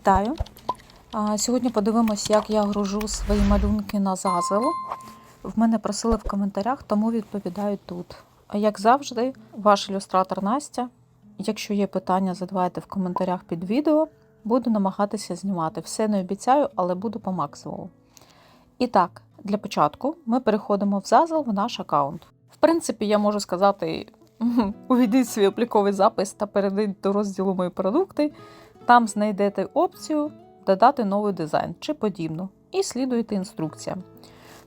Вітаю! Сьогодні подивимось, як я гружу свої малюнки на зазел. В мене просили в коментарях, тому відповідаю тут. Як завжди, ваш ілюстратор Настя. Якщо є питання, задавайте в коментарях під відео. Буду намагатися знімати. Все не обіцяю, але буду по максимуму. І так, для початку ми переходимо в зазел в наш аккаунт. В принципі, я можу сказати: увійдіть свій обліковий запис та перейдіть до розділу Мої продукти. Там знайдете опцію Додати новий дизайн чи подібну, і слідуєте інструкціям.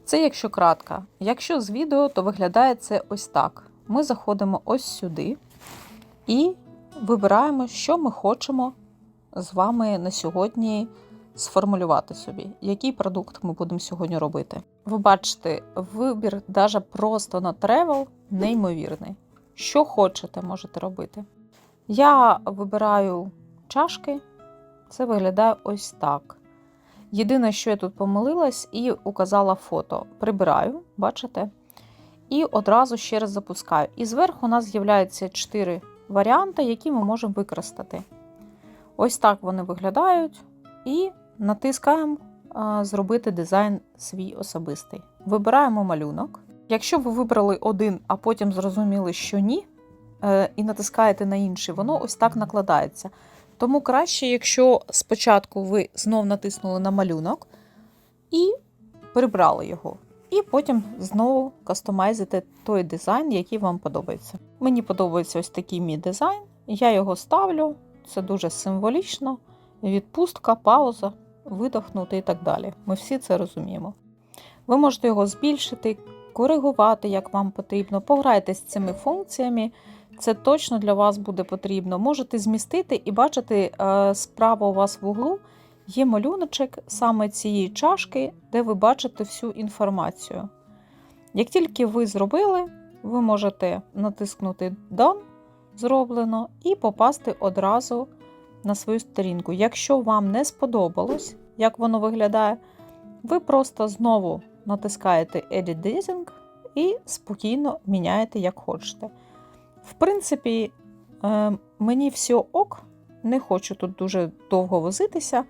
Це якщо кратка. Якщо з відео, то виглядає це ось так. Ми заходимо ось сюди і вибираємо, що ми хочемо з вами на сьогодні сформулювати собі, який продукт ми будемо сьогодні робити. Ви бачите, вибір навіть просто на тревел неймовірний. Що хочете, можете робити. Я вибираю чашки. Це виглядає ось так. Єдине, що я тут помилилась і указала фото. Прибираю, бачите? І одразу ще раз запускаю. І зверху у нас з'являються 4 варіанти, які ми можемо використати. Ось так вони виглядають. І натискаємо Зробити дизайн свій особистий. Вибираємо малюнок. Якщо ви вибрали один, а потім зрозуміли, що ні, е, і натискаєте на інший, воно ось так накладається. Тому краще, якщо спочатку ви знов натиснули на малюнок і прибрали його. І потім знову кастомайзите той дизайн, який вам подобається. Мені подобається ось такий мій дизайн. Я його ставлю, це дуже символічно. Відпустка, пауза, видохнути і так далі. Ми всі це розуміємо. Ви можете його збільшити, коригувати, як вам потрібно. Пограйтесь з цими функціями. Це точно для вас буде потрібно. Можете змістити і бачити, е, справа у вас в углу є малюночок саме цієї чашки, де ви бачите всю інформацію. Як тільки ви зробили, ви можете натиснути Done, зроблено, і попасти одразу на свою сторінку. Якщо вам не сподобалось, як воно виглядає, ви просто знову натискаєте Edit Design і спокійно міняєте, як хочете. В принципі, е, мені все ок, не хочу тут дуже довго возитися.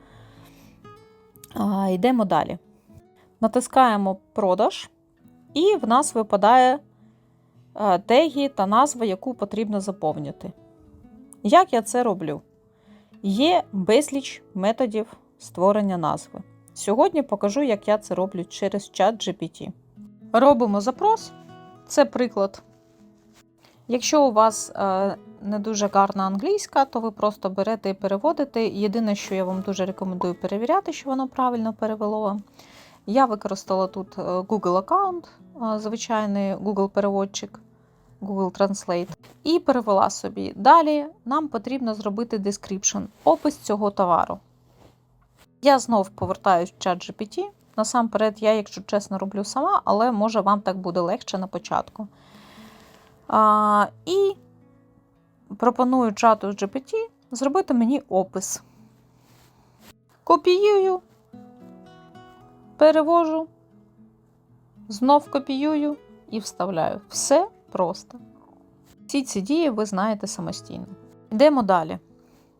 Йдемо далі. Натискаємо продаж, і в нас випадає е, теги та назва, яку потрібно заповнити. Як я це роблю? Є безліч методів створення назви. Сьогодні покажу, як я це роблю через чат GPT. Робимо запрос. Це приклад. Якщо у вас е, не дуже гарна англійська, то ви просто берете і переводите. Єдине, що я вам дуже рекомендую перевіряти, що воно правильно перевело. Я використала тут е, Google аккаунт, е, звичайний Google-переводчик, Google Translate, і перевела собі. Далі нам потрібно зробити description, опис цього товару. Я знов повертаюсь в чат GPT. Насамперед, я, якщо чесно, роблю сама, але може вам так буде легше на початку. А, І пропоную чату GPT зробити мені опис. Копіюю, перевожу, знов копіюю і вставляю. Все просто. Всі ці дії ви знаєте самостійно. Йдемо далі.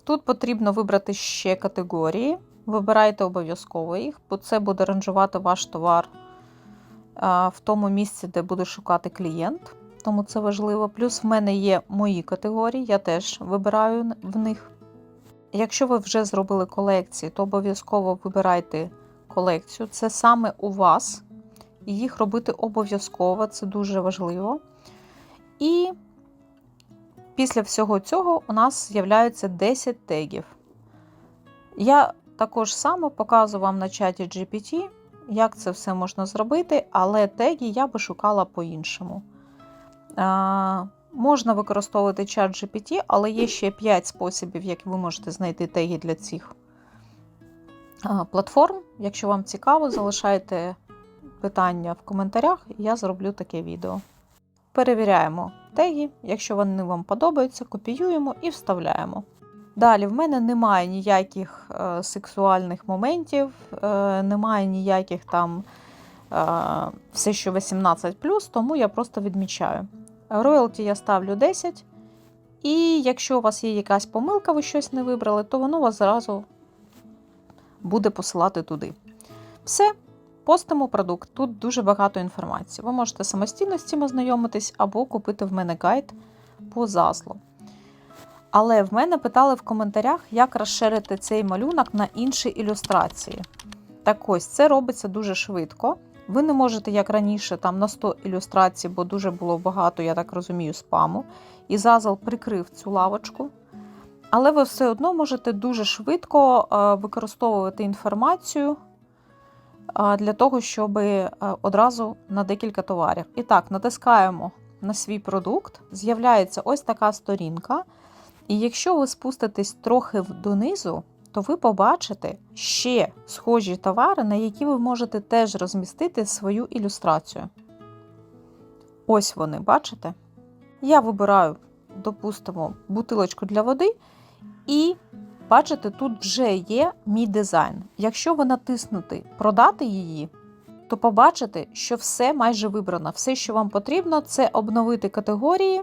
Тут потрібно вибрати ще категорії. Вибирайте обов'язково їх, бо це буде ранжувати ваш товар в тому місці, де буде шукати клієнт тому це важливо. Плюс в мене є мої категорії, я теж вибираю в них. Якщо ви вже зробили колекції, то обов'язково вибирайте колекцію. Це саме у вас. І їх робити обов'язково, це дуже важливо. І після всього цього у нас з'являються 10 тегів. Я також само показую вам на чаті GPT, як це все можна зробити, але теги я би шукала по-іншому. Можна використовувати чат GPT, але є ще 5 способів, як ви можете знайти теги для цих платформ. Якщо вам цікаво, залишайте питання в коментарях, і я зроблю таке відео. Перевіряємо теги, якщо вони вам подобаються, копіюємо і вставляємо. Далі, в мене немає ніяких е, сексуальних моментів, е, немає ніяких там е, все, що 18, тому я просто відмічаю. Роялті я ставлю 10. І якщо у вас є якась помилка, ви щось не вибрали, то воно вас зразу буде посилати туди. Все, постимо продукт. Тут дуже багато інформації. Ви можете самостійно з цим ознайомитись або купити в мене гайд по зазлу. Але в мене питали в коментарях, як розширити цей малюнок на інші ілюстрації. Так ось це робиться дуже швидко. Ви не можете, як раніше, там на 100 ілюстрацій, бо дуже було багато, я так розумію, спаму. І зазл прикрив цю лавочку. Але ви все одно можете дуже швидко е, використовувати інформацію е, для того, щоб е, одразу на декілька товарів. І так, натискаємо на свій продукт, з'являється ось така сторінка. І якщо ви спуститесь трохи донизу, то ви побачите ще схожі товари, на які ви можете теж розмістити свою ілюстрацію. Ось вони, бачите? Я вибираю, допустимо, бутилочку для води, і бачите, тут вже є мій дизайн. Якщо ви натиснути Продати її, то побачите, що все майже вибрано. Все, що вам потрібно, це обновити категорії,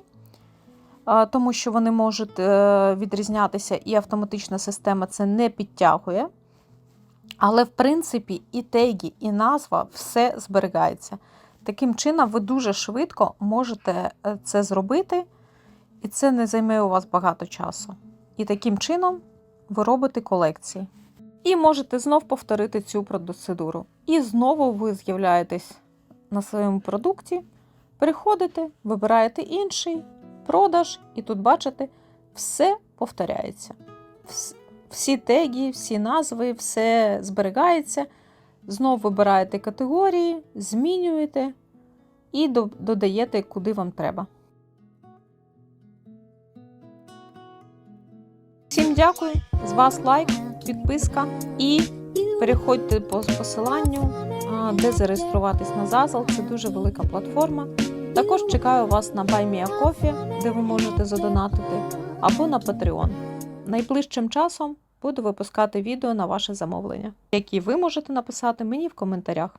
тому що вони можуть е, відрізнятися, і автоматична система це не підтягує. Але, в принципі, і теги, і назва все зберігається. Таким чином, ви дуже швидко можете е, це зробити, і це не займе у вас багато часу. І таким чином ви робите колекції. І можете знов повторити цю процедуру. І знову ви з'являєтесь на своєму продукті, переходите, вибираєте інший, продаж, і тут бачите, все повторяється. Всі теги, всі назви, все зберігається. Знов вибираєте категорії, змінюєте і додаєте, куди вам треба. Всім дякую. З вас лайк, підписка і переходьте по посиланню, де зареєструватись на Zazzle. Це дуже велика платформа. Також чекаю вас на BuyMeACoffee, де ви можете задонатити, або на Patreon. Найближчим часом буду випускати відео на ваше замовлення, які ви можете написати мені в коментарях.